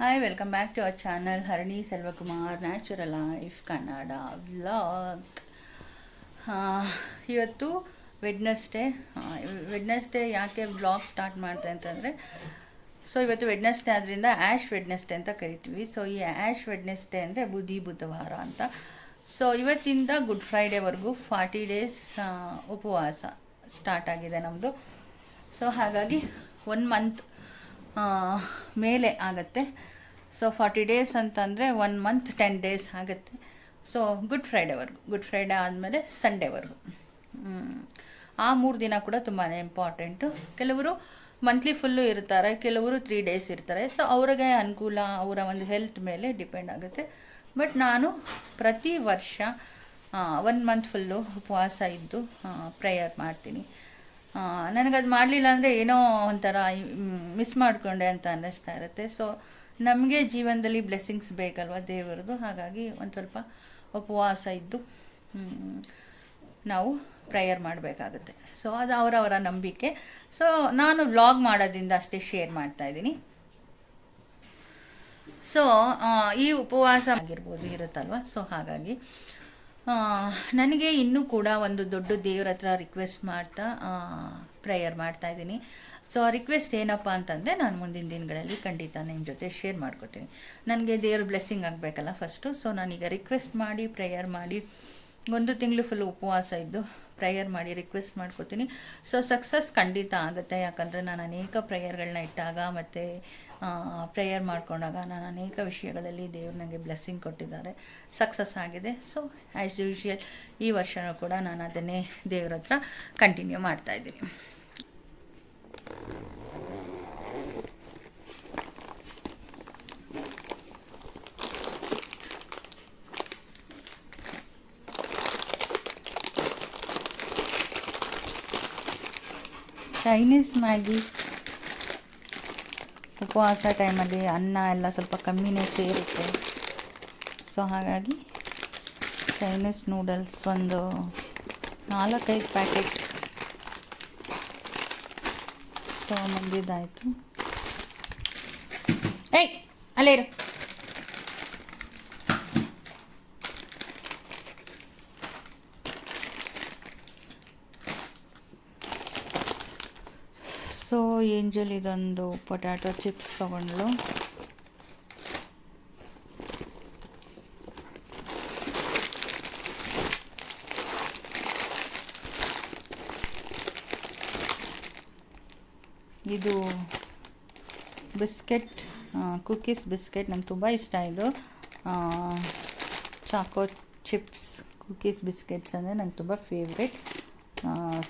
Hi welcome back to our channel Harani Selvakumar natural life Kannada vlog ಇವತ್ತು Wednesday Wednesday ಯಾಕೆ vlog start ಮಾಡ್ತೆ ಅಂತಂದರೆ so ಇವತ್ತು Wednesday ಆದ್ದರಿಂದ ಆ್ಯಶ್ ವೆಡ್ನಸ್ಡೇ ಅಂತ ಕರಿತೀವಿ. ಸೊ ಈ ಆ್ಯಶ್ ವೆಡ್ನಸ್ಡೇ ಅಂದರೆ ಬುಧಿ, ಬುಧವಾರ ಅಂತ. ಸೊ ಇವತ್ತಿಂದ ಗುಡ್ ಫ್ರೈಡೇವರೆಗೂ ಫಾರ್ಟಿ ಡೇಸ್ ಉಪವಾಸ ಸ್ಟಾರ್ಟ್ ಆಗಿದೆ ನಮ್ಮದು ಸೊ ಹಾಗಾಗಿ ಒನ್ ಮಂತ್ ಮೇಲೆ ಆಗುತ್ತೆ. ಸೊ ಫಾರ್ಟಿ ಡೇಸ್ ಅಂತಂದರೆ ಒನ್ ಮಂತ್ ಟೆನ್ ಡೇಸ್ ಆಗುತ್ತೆ. ಸೊ ಗುಡ್ ಫ್ರೈಡೇವರೆಗೂ ಗುಡ್ ಫ್ರೈಡೇ ಆದಮೇಲೆ ಸಂಡೇವರೆಗೂ ಆ ಮೂರು ದಿನ ಕೂಡ ತುಂಬಾ ಇಂಪಾರ್ಟೆಂಟು ಕೆಲವರು ಮಂತ್ಲಿ ಫುಲ್ಲು ಇರ್ತಾರೆ, ಕೆಲವರು ತ್ರೀ ಡೇಸ್ ಇರ್ತಾರೆ. ಸೊ ಅವ್ರಿಗೆ ಅನುಕೂಲ, ಅವರ ಒಂದು ಹೆಲ್ತ್ ಮೇಲೆ ಡಿಪೆಂಡ್ ಆಗುತ್ತೆ. ಬಟ್ ನಾನು ಪ್ರತಿ ವರ್ಷ ಒನ್ ಮಂತ್ ಫುಲ್ಲು ಉಪವಾಸ ಇದ್ದು ಪ್ರೇಯರ್ ಮಾಡ್ತೀನಿ. ನನಗದು ಮಾಡಲಿಲ್ಲ ಅಂದರೆ ಏನೋ ಒಂಥರ ಮಿಸ್ ಮಾಡಿಕೊಂಡೆ ಅಂತ ಅನ್ನಿಸ್ತಾ ಇರುತ್ತೆ. ಸೊ ನಮಗೆ ಜೀವನದಲ್ಲಿ ಬ್ಲೆಸ್ಸಿಂಗ್ಸ್ ಬೇಕಲ್ವ ದೇವರದು? ಹಾಗಾಗಿ ಒಂದು ಸ್ವಲ್ಪ ಉಪವಾಸ ಇದ್ದು ನಾವು ಪ್ರೇಯರ್ ಮಾಡಬೇಕಾಗುತ್ತೆ. ಸೊ ಅದು ಅವರವರ ನಂಬಿಕೆ. ಸೊ ನಾನು ವ್ಲಾಗ್ ಮಾಡೋದ್ರಿಂದ ಅಷ್ಟೇ ಶೇರ್ ಮಾಡ್ತಾ ಇದ್ದೀನಿ. ಸೊ ಈ ಉಪವಾಸ ಆಗಿರ್ಬೋದು ಇರುತ್ತಲ್ವ? ಸೊ ಹಾಗಾಗಿ ನನಗೆ ಇನ್ನೂ ಕೂಡ ಒಂದು ದೊಡ್ಡ ದೇವ್ರ ಹತ್ರ ರಿಕ್ವೆಸ್ಟ್ ಮಾಡ್ತಾ ಪ್ರೇಯರ್ ಮಾಡ್ತಾ ಇದ್ದೀನಿ. ಸೊ ಆ ರಿಕ್ವೆಸ್ಟ್ ಏನಪ್ಪ ಅಂತಂದರೆ ನಾನು ಮುಂದಿನ ದಿನಗಳಲ್ಲಿ ಖಂಡಿತ ನಿಮ್ಮ ಜೊತೆ ಶೇರ್ ಮಾಡ್ಕೋತೀನಿ. ನನಗೆ ದೇವ್ರ ಬ್ಲೆಸ್ಸಿಂಗ್ ಆಗಬೇಕಲ್ಲ ಫಸ್ಟು ಸೊ ನಾನೀಗ ರಿಕ್ವೆಸ್ಟ್ ಮಾಡಿ ಪ್ರೇಯರ್ ಮಾಡಿ, ಒಂದು ತಿಂಗಳು ಫುಲ್ ಉಪವಾಸ ಇದ್ದು ಪ್ರೇಯರ್ ಮಾಡಿ ರಿಕ್ವೆಸ್ಟ್ ಮಾಡ್ಕೋತೀನಿ. ಸೊ ಸಕ್ಸಸ್ ಖಂಡಿತ ಆಗುತ್ತೆ. ಯಾಕಂದರೆ ನಾನು ಅನೇಕ ಪ್ರೇಯರ್ಗಳನ್ನ ಇಟ್ಟಾಗ ಮತ್ತು ಪ್ರೇಯರ್ ಮಾಡ್ಕೊಂಡಾಗ ನಾನು ಅನೇಕ ವಿಷಯಗಳಲ್ಲಿ ದೇವ್ರು ನನಗೆ ಬ್ಲೆಸ್ಸಿಂಗ್ ಕೊಟ್ಟಿದ್ದಾರೆ. ಸಕ್ಸಸ್ ಆಗಿದೆ. ಸೊ ಆ್ಯಸ್ ಯೂಶುವಲ್ ಈ ವರ್ಷವೂ ಕೂಡ ನಾನು ಅದನ್ನೇ ದೇವ್ರ ಹತ್ರ ಕಂಟಿನ್ಯೂ ಮಾಡ್ತಾಯಿದ್ದೀನಿ ಚೈನೀಸ್ ಮ್ಯಾಗಿ ಉಪವಾಸ ಟೈಮಲ್ಲಿ ಅನ್ನ ಎಲ್ಲ ಸ್ವಲ್ಪ ಕಮ್ಮಿನೇ ಸೇರುತ್ತೆ. ಸೊ ಹಾಗಾಗಿ ಚೈನೀಸ್ ನೂಡಲ್ಸ್ ಒಂದು ನಾಲ್ಕೈದು ಪ್ಯಾಕೆಟ್ ತೊಗೊಂಬಂದಿದ್ದಾಯಿತು. ಏಯ್, ಅಲ್ಲೇ ಇರು. ಸೊ ಏಂಜಲ್ ಇದೊಂದು ಪೊಟ್ಯಾಟೊ ಚಿಪ್ಸ್ ತಗೊಂಡ್ಳು. ಇದು ಬಿಸ್ಕೆಟ್ ಕುಕ್ಕೀಸ್ ಬಿಸ್ಕೆಟ್ ನಂಗೆ ತುಂಬ ಇಷ್ಟ ಇದು. ಚಾಕೋ ಚಿಪ್ಸ್ ಕುಕ್ಕೀಸ್ ಬಿಸ್ಕೆಟ್ಸ್ ಅಂದರೆ ನಂಗೆ ತುಂಬ ಫೇವ್ರೆಟ್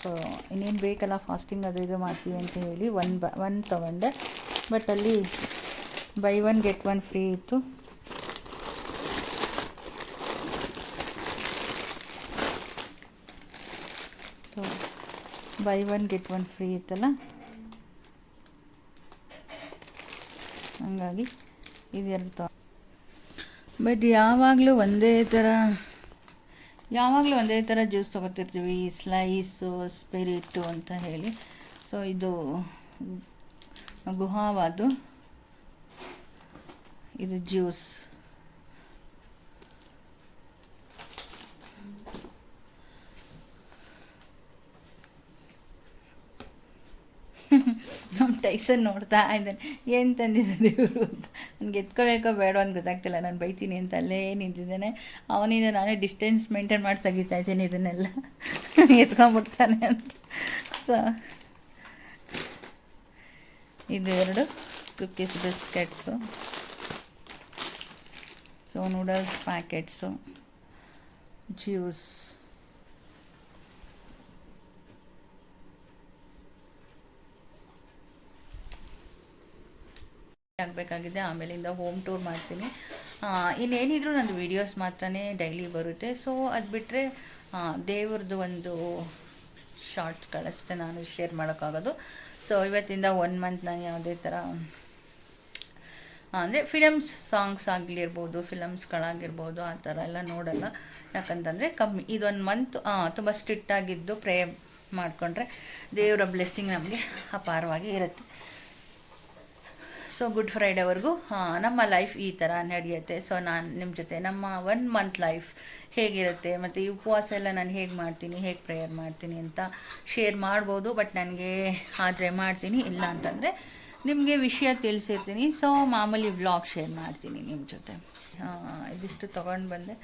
ಸೊ ಇನ್ನೇನು ಬೇಕಲ್ಲ ಫಾಸ್ಟಿಂಗ್ ಅದು ಇದು ಮಾಡ್ತೀವಿ ಅಂತ ಹೇಳಿ ಒನ್ ಬ ಒನ್ ತೊಗೊಂಡೆ. ಬಟ್ ಅಲ್ಲಿ buy one get one free ಇತ್ತು. So buy one get one free ಇತ್ತಲ್ಲ? ಹಂಗಾಗಿ ಇದೆರಡು ತೊ ಬಟ್ ಯಾವಾಗಲೂ ಒಂದೇ ಥರ ಯಾವಾಗಲೂ ಒಂದೇ ಥರ ಜ್ಯೂಸ್ ತೊಗೊತಿರ್ತೀವಿ ಸ್ಲೈಸು ಸ್ಪಿರಿಟು ಅಂತ ಹೇಳಿ. ಸೊ ಇದು ಗುಹಾವಾದು. ಇದು ಜ್ಯೂಸ್ ನಮ್ಮ ಟೈಸನ್ ನೋಡ್ತಾ ಇದ್ದಾನೆ. ಏನು ತಂದಿದ್ದಾನೆ ಇವರು ಅಂತ. ನನಗೆ ಎತ್ಕೋಬೇಕೋ ಬೇಡ ಅಂತ ಗೊತ್ತಾಗ್ತಿಲ್ಲ. ನಾನು ಬೈತೀನಿ ಅಂತ ಅಲ್ಲೇ ನಿಂತಿದ್ದಾನೆ. ಅವನಿಂದ ನಾನೇ ಡಿಸ್ಟೆನ್ಸ್ ಮೇಂಟೈನ್ ಮಾಡಿ ತೆಗಿತಾ ಇದ್ದೀನಿ ಇದನ್ನೆಲ್ಲ. ಎತ್ಕೊಂಡ್ಬಿಡ್ತಾನೆ ಅಂತ. ಸೊ ಇದು ಎರಡು cookies biscuits so noodles packets juice ಆಗಬೇಕಾಗಿದೆ, ಆಮೇಲಿಂದ ಹೋಮ್ ಟೂರ್ ಮಾಡ್ತೀನಿ. ಇನ್ನೇನಿದ್ರು ನಂದು ವೀಡಿಯೋಸ್ ಮಾತ್ರನೇ ಡೈಲಿ ಬರುತ್ತೆ. ಸೊ ಅದು ಬಿಟ್ಟರೆ ದೇವ್ರದ್ದು ಒಂದು ಶಾರ್ಟ್ಸ್ಗಳಷ್ಟೇ ನಾನು ಶೇರ್ ಮಾಡೋಕ್ಕಾಗೋದು. ಸೊ ಇವತ್ತಿಂದ ಒನ್ ಮಂತ್ ನಾನು ಯಾವುದೇ ಥರ ಅಂದರೆ ಫಿಲಮ್ಸ್ ಸಾಂಗ್ಸ್ ಆಗಲಿರ್ಬೋದು ಫಿಲಮ್ಸ್ಗಳಾಗಿರ್ಬೋದು ಆ ಥರ ಎಲ್ಲ ನೋಡಲ್ಲ. ಯಾಕಂತಂದರೆ ಕಮ್ಮಿ ಇದೊಂದು ಮಂತ್ ತುಂಬ ಸ್ಟ್ರಿಕ್ಟಾಗಿದ್ದು ಪ್ರೇ ಮಾಡಿಕೊಂಡ್ರೆ ದೇವರ ಬ್ಲೆಸ್ಸಿಂಗ್ ನಮಗೆ ಅಪಾರವಾಗಿ ಇರುತ್ತೆ. ಸೊ ಗುಡ್ ಫ್ರೈಡೇವರೆಗೂ ನಮ್ಮ ಲೈಫ್ ಈ ಥರ ನಡೆಯುತ್ತೆ. ಸೊ ನಾನು ನಿಮ್ಮ ಜೊತೆ ನಮ್ಮ ಒನ್ ಮಂತ್ ಲೈಫ್ ಹೇಗಿರುತ್ತೆ? ಮತ್ತು ಈ ಉಪವಾಸ ಎಲ್ಲ ನಾನು ಹೇಗೆ ಮಾಡ್ತೀನಿ? ಹೇಗೆ ಪ್ರೇಯರ್ ಮಾಡ್ತೀನಿ ಅಂತ ಶೇರ್ ಮಾಡ್ಬೋದು. ಬಟ್ ನನಗೆ ಆದರೆ ಮಾಡ್ತೀನಿ. ಇಲ್ಲ ಅಂತಂದರೆ ನಿಮಗೆ ವಿಷಯ ತಿಳಿಸಿರ್ತೀನಿ. ಸೊ ಮಾಮೂಲಿ ವ್ಲಾಗ್ ಶೇರ್ ಮಾಡ್ತೀನಿ ನಿಮ್ಮ ಜೊತೆ. ಇದಿಷ್ಟು ತೊಗೊಂಡು ಬಂದೆ.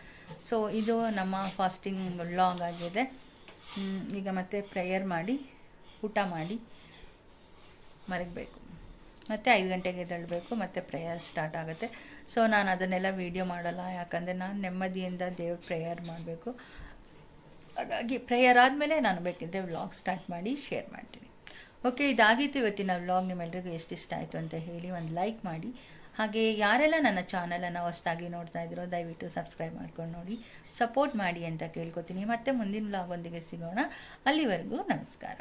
ಸೊ ಇದು ನಮ್ಮ ಫಾಸ್ಟಿಂಗ್ ವ್ಲಾಗ್ ಆಗಿದೆ. ಈಗ ಮತ್ತೆ ಪ್ರೇಯರ್ ಮಾಡಿ, ಊಟ ಮಾಡಿ ಮಲಗಬೇಕು. ಮತ್ತು ಐದು ಗಂಟೆಗೆ ಎದ್ದೇಳಬೇಕು, ಮತ್ತು ಪ್ರೇಯರ್ ಸ್ಟಾರ್ಟ್ ಆಗುತ್ತೆ. ಸೊ ನಾನು ಅದನ್ನೆಲ್ಲ ವೀಡಿಯೋ ಮಾಡಲ್ಲ, ಯಾಕಂದರೆ ನಾನು ನೆಮ್ಮದಿಯಿಂದ ದೇವ್ರ ಪ್ರೇಯರ್ ಮಾಡಬೇಕು. ಹಾಗಾಗಿ ಪ್ರೇಯರ್ ಆದಮೇಲೆ ನಾನು ಬೇಕಿದ್ದರೆ ವ್ಲಾಗ್ ಸ್ಟಾರ್ಟ್ ಮಾಡಿ ಶೇರ್ ಮಾಡ್ತೀನಿ. ಓಕೆ ಇದಾಗಿತ್ತು ಇವತ್ತಿನ ವ್ಲಾಗ್ ನಿಮ್ಮೆಲ್ರಿಗೂ ಎಷ್ಟು ಇಷ್ಟ ಆಯಿತು ಅಂತ ಹೇಳಿ ಒಂದು ಲೈಕ್ ಮಾಡಿ. ಹಾಗೆ ಯಾರೆಲ್ಲ ನನ್ನ ಚಾನಲನ್ನು ಹೊಸದಾಗಿ ನೋಡ್ತಾ ಇದ್ದೀರೋ ದಯವಿಟ್ಟು ಸಬ್ಸ್ಕ್ರೈಬ್ ಮಾಡ್ಕೊಂಡು ನೋಡಿ ಸಪೋರ್ಟ್ ಮಾಡಿ ಅಂತ ಕೇಳ್ಕೊತೀನಿ. ಮತ್ತೆ ಮುಂದಿನ ವ್ಲಾಗೊಂದಿಗೆ ಸಿಗೋಣ. ಅಲ್ಲಿವರೆಗೂ ನಮಸ್ಕಾರ.